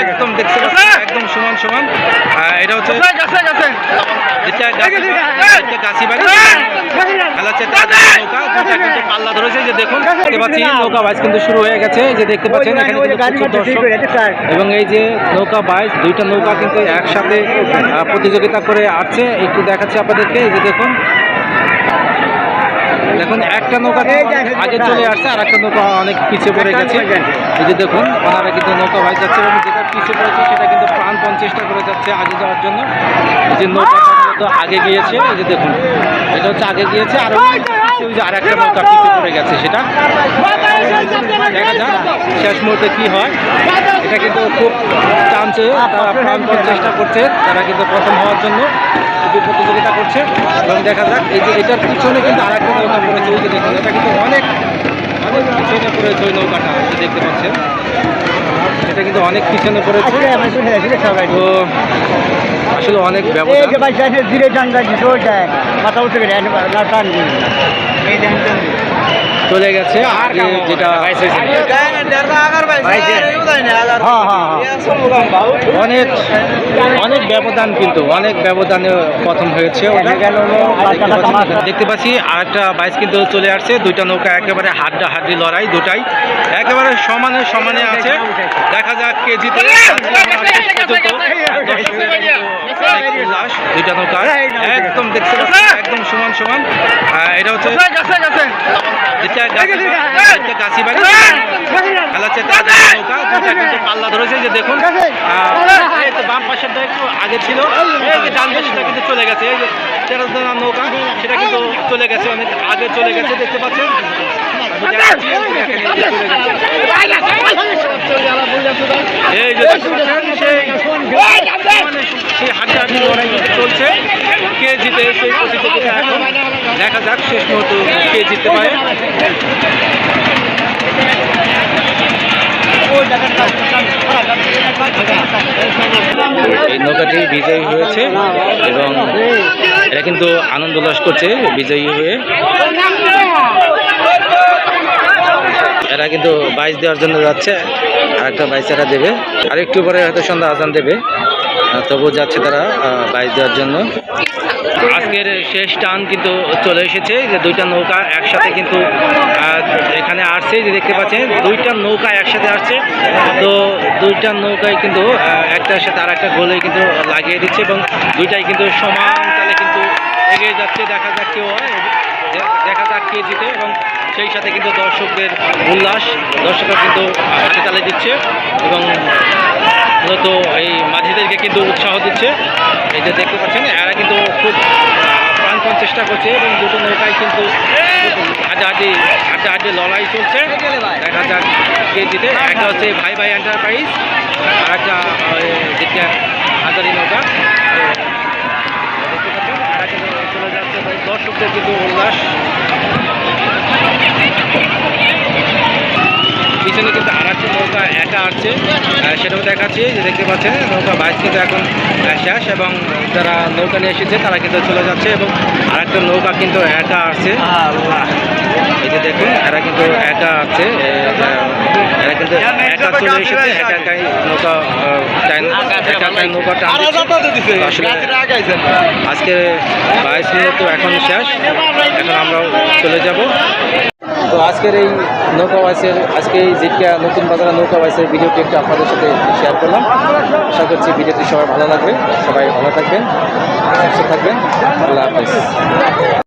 একদম দেখতে একদম সমান সমান। এটা হচ্ছে যেটা গাছি- যেটা খেলা হচ্ছে নৌকা কিন্তু পাল্লা ধরেছে যে দেখুন দেখতে পাচ্ছি নৌকা বাইচ কিন্তু শুরু হয়ে গেছে যে দেখতে পাচ্ছেন এখানে কিন্তু দর্শক। এবং এই যে নৌকা বাইচ দুইটা নৌকা কিন্তু একসাথে প্রতিযোগিতা করে আসছে একটু দেখাচ্ছি আপনাদেরকে এই যে দেখুন একটা নৌকা আগে চলে আসছে আর একটা নৌকা অনেক পিছিয়ে পড়ে গেছে। এই যে দেখুন ওনারা কিন্তু নৌকা ভাই যাচ্ছে এবং যেটা পিছিয়ে পড়েছে সেটা কিন্তু প্রাণপণ চেষ্টা করে যাচ্ছে আগে যাওয়ার জন্য। এই যে নৌকাটা মূলত আগে গিয়েছে। এই যে দেখুন এটা হচ্ছে আগে গিয়েছে। আর যে আর একটা নৌকা পিছিয়ে পড়ে গেছে সেটা। দেখা যাক শেষ মুহূর্তে কি হয়। এটা কিন্তু খুব টানছে তারা প্রাণপণ চেষ্টা করছে তারা কিন্তু প্রথম হওয়ার জন্য প্রতিযোগিতা করছে। এবং দেখা যাক এই যে এটার পিছনে কিন্তু আর একটা নৌকা ওই যে দেখুন এটা কিন্তু অনেক অনেক পিছনে পড়েছে ওই নৌকাটা দেখতে পাচ্ছেন। এটা কিন্তু অনেক পিছনে পড়েছে তো আসলে অনেক ব্যবধান। চলে গেছে। যেটা অনেক অনেক ব্যবধান কিন্তু অনেক ব্যবধানে প্রথম হয়েছে দেখতে পাচ্ছি- দেখতে আর একটা বাইস কিন্তু চলে আসছে। দুইটা নৌকা একেবারে হাড্ডা হাড্ডি লড়াই দুটাই। একেবারে সমানে সমানে আছে। দেখা যাক কে জিতে। দুইটা নৌকা। একদম দেখতে পাচ্ছি। একদম সমান সমান। এটা হচ্ছে পাল্লা ধরেছে যে দেখুন। বাম একটু আগে ছিল। ডান কিন্তু চলে গেছে। এই যে তেরোদানা নৌকা সেটা কিন্তু চলে গেছে অনেক আগে চলে গেছে দেখতে পাচ্ছেন? এই যে সেই লড়াই চলছে। কে জিতে দেখা যাক। শেষ কে জিততে পারে এই নৌকাটি বিজয়ী হয়েছে এবং এরা কিন্তু আনন্দ উল্লাস করছে বিজয়ী হয়ে। এরা কিন্তু বাইশ দেওয়ার জন্য যাচ্ছে। আর একটা বাইশ দেবে। আর একটু পরে হয়তো সন্ধ্যা আজান দেবে। তবুও যাচ্ছে তারা বাইশ দেওয়ার জন্য। আজকের শেষ টান কিন্তু চলে এসেছে, যে দুইটা নৌকা একসাথে কিন্তু এখানে আসছে, যে দেখতে পাচ্ছেন, দুইটা নৌকা একসাথে আসছে। তো দুইটা নৌকায় কিন্তু একটার সাথে আর একটা গোলে কিন্তু লাগিয়ে দিচ্ছে এবং দুইটাই কিন্তু সমান তালে কিন্তু এগিয়ে যাচ্ছে, দেখা যাক কেউ দেখা যাক কে জিতে এবং সেই সাথে কিন্তু দর্শকদের উল্লাস, দর্শকরা কিন্তু হাতে তালে দিচ্ছে এবং মূলত এই মাঝিদেরকে কিন্তু উৎসাহ দিচ্ছে। এই যে দেখতে পাচ্ছেন এরা কিন্তু খুব প্রাণপণ চেষ্টা করছে এবং দুটো নৌকায় কিন্তু হাড্ডাহাড্ডি হাড্ডাহাড্ডি লড়াই চলছে। দেখা যাক কে জিতে। একটা হচ্ছে ভাই ভাই এন্টারপ্রাইজ আর একটা যেটা হাজারি নৌকা। দর্শকদের কিন্তু উল্লাস। পিছনে কিন্তু আর একটা নৌকা একা আহ, সেটাও দেখাচ্ছি যে দেখতে পাচ্ছেন নৌকা বাইশ কিন্তু এখন শেষ এবং যারা নৌকা নিয়ে এসেছে তারা কিন্তু চলে যাচ্ছে এবং আর একটা নৌকা কিন্তু একা আছে এই যে দেখুন এরা কিন্তু একা আছে কিন্তু একা চলে এসেছে একা নৌকা টান আসলে আজকে বাইশ মিনিট তো এখন শেষ এখন আমরাও চলে যাব। তো আজকের এই নৌকা বাইসের আজকে এই যেটা নতুন বাজারে নৌকা বাইসের ভিডিওটি একটু আপনাদের সাথে শেয়ার করলাম। আশা করছি ভিডিওটি সবাই ভালো লাগবে সবাই ভালো থাকবেন সুস্থ থাকবেন আল্লাহ হাফেজ।